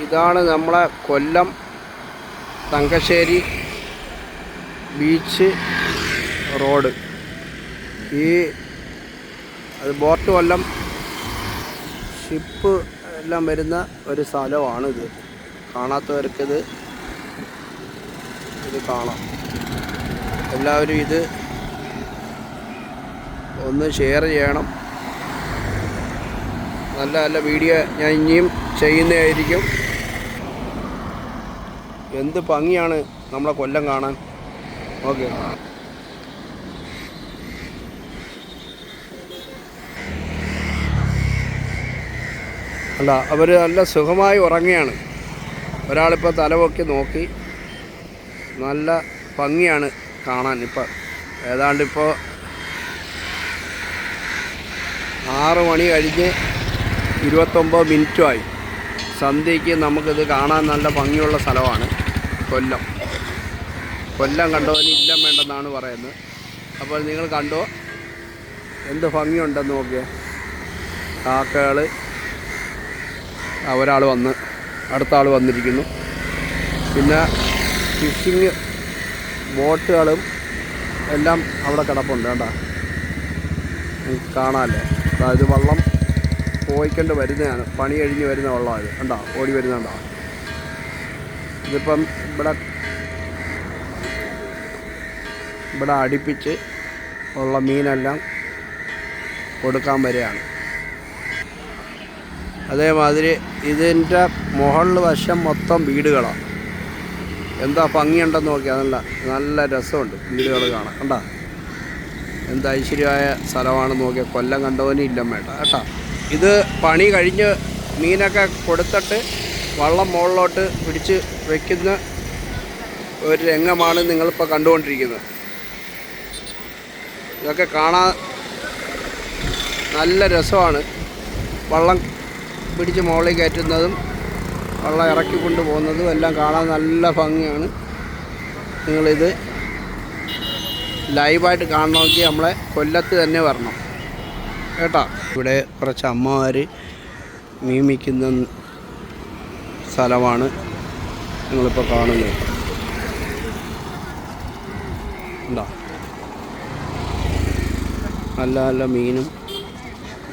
ഇതാണ് നമ്മളെ കൊല്ലം Thangassery beach road. ഈ അത് ബോട്ട് കൊല്ലം ഷിപ്പ് എല്ലാം വരുന്ന ഒരു സ്ഥലമാണിത്. കാണാത്തവർക്കിത് ഇത് കാണാം. എല്ലാവരും ഇത് ഒന്ന് ഷെയർ ചെയ്യണം. നല്ല നല്ല വീഡിയോ ഞാൻ ഇനിയും ചെയ്യുന്നതായിരിക്കും. എന്ത് ഭംഗിയാണ് നമ്മളെ കൊല്ലം കാണാൻ. ഓക്കെ. അല്ല അവർ നല്ല സുഖമായി ഉറങ്ങുകയാണ്. ഒരാളിപ്പോൾ തലപൊക്കി നോക്കി. നല്ല ഭംഗിയാണ് കാണാൻ ഇപ്പം. ഏതാണ്ടിപ്പോൾ ആറ് മണി കഴിഞ്ഞ് ഇരുപത്തൊമ്പത് മിനിറ്റുമായി. സന്ധ്യയ്ക്ക് നമുക്കിത് കാണാൻ നല്ല ഭംഗിയുള്ള സ്ഥലമാണ് കൊല്ലം. കൊല്ലം കണ്ടവന് ഇല്ലം വേണ്ടെന്നാണ് പറയുന്നത്. അപ്പോൾ നിങ്ങൾ കണ്ടോ? എന്ത് ഭംഗിയുണ്ടെന്ന് നോക്കിയേ. കാക്കകൾ ഒരാൾ വന്ന് അടുത്ത ആൾ വന്നിരിക്കുന്നു. പിന്നെ ഫിഷിങ് ബോട്ടുകളും എല്ലാം അവിടെ കിടപ്പുണ്ട് കേട്ടോ കാണാമല്ലേ അതായത് വള്ളം പോയിക്കൊണ്ട് വരുന്നതാണ്. പണി കഴിഞ്ഞ് വരുന്ന വെള്ളമാണ്. കണ്ടോ? ഓടി വരുന്നുണ്ടോ? ഇതിപ്പം ഇവിടെ ഇവിടെ അടുപ്പിച്ച് ഉള്ള മീനെല്ലാം കൊടുക്കാൻ വരികയാണ്. അതേമാതിരി ഇതിന്റെ മുകളിൽ വശം മൊത്തം വീടുകളാണ്. എന്താ ഭംഗിയുണ്ടെന്ന് നോക്കിയാൽ നല്ല നല്ല രസമുണ്ട് വീടുകൾ കാണാം കണ്ടോ? എന്ത് ഐശ്വര്യമായ സ്ഥലമാണെന്ന് നോക്കിയാൽ കൊല്ലം കണ്ടവനും ഇല്ലം വേണ്ട കേട്ടോ? ഇത് പണി കഴിഞ്ഞ് മീനൊക്കെ കൊടുത്തിട്ട് വള്ളം മുകളിലോട്ട് പിടിച്ച് വയ്ക്കുന്ന ഒരു രംഗമാണ് നിങ്ങളിപ്പോൾ കണ്ടുകൊണ്ടിരിക്കുന്നത്. ഇതൊക്കെ കാണാൻ നല്ല രസമാണ്. വള്ളം പിടിച്ച് മുകളിൽ കയറ്റുന്നതും വള്ളം ഇറക്കി കൊണ്ടുപോകുന്നതും എല്ലാം കാണാൻ നല്ല ഭംഗിയാണ്. നിങ്ങളിത് ലൈവായിട്ട് കാണണമെങ്കിൽ നമ്മളെ കൊല്ലത്ത് തന്നെ വരണം. കേട്ടോ. ഇവിടെ കുറച്ച് അമ്മമാർ നിയമിക്കുന്ന സ്ഥലമാണ് നിങ്ങളിപ്പോൾ കാണുന്നത്. എന്താ നല്ല നല്ല മീനും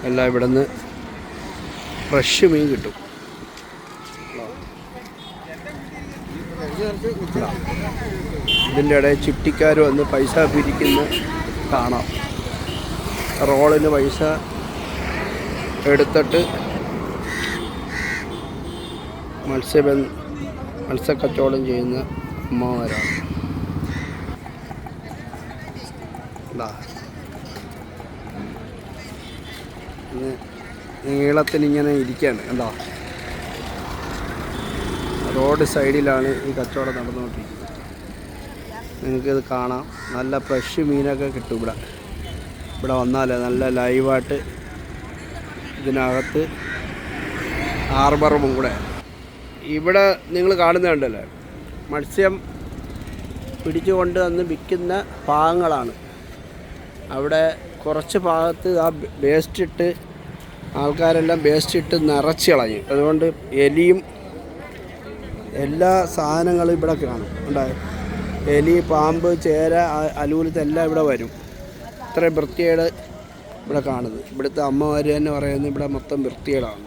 എല്ലാം ഇവിടെ നിന്ന് ഫ്രഷ് മീൻ കിട്ടും. ഇതിന്റെ ഇടയിൽ ചുറ്റിക്കാർ വന്ന് പൈസ പിരിക്കുന്ന കാണാം. റോളിന് പൈസ എടുത്തിട്ട് മത്സ്യബന്ധ മത്സ്യക്കച്ചവടം ചെയ്യുന്ന അമ്മമാരാണ് നീളത്തിനിങ്ങനെ ഇരിക്കുകയാണ് എന്താ റോഡ് സൈഡിലാണ് ഈ കച്ചവടം നടന്നുകൊണ്ടിരിക്കുന്നത്. നിങ്ങൾക്കിത് കാണാം. നല്ല ഫ്രഷ് മീനൊക്കെ കിട്ടും ഇവിടെ. ഇവിടെ വന്നാൽ നല്ല ലൈവായിട്ട് ഇതിനകത്ത് ഹാർബറും കൂടെ. ഇവിടെ നിങ്ങൾ കാണുന്നുണ്ടല്ലേ മത്സ്യം പിടിച്ചുകൊണ്ട് വന്ന് വിൽക്കുന്ന ഭാഗങ്ങളാണ് അവിടെ കുറച്ച് ഭാഗത്ത് ആ വേസ്റ്റ് ഇട്ട് ആൾക്കാരെല്ലാം വേസ്റ്റ് ഇട്ട് നിറച്ച് കളഞ്ഞു. അതുകൊണ്ട് എലിയും എല്ലാ സാധനങ്ങളും ഇവിടെ കാണും. ഉണ്ടായി എലി പാമ്പ് ചേര അലൂലത്തെല്ലാം ഇവിടെ വരും. ഇത്രയും വൃത്തികേട് ഇവിടെ കാണുന്നത്. ഇവിടുത്തെ അമ്മമാർ തന്നെ പറയുന്നത് ഇവിടെ മൊത്തം വൃത്തികേടാണ്.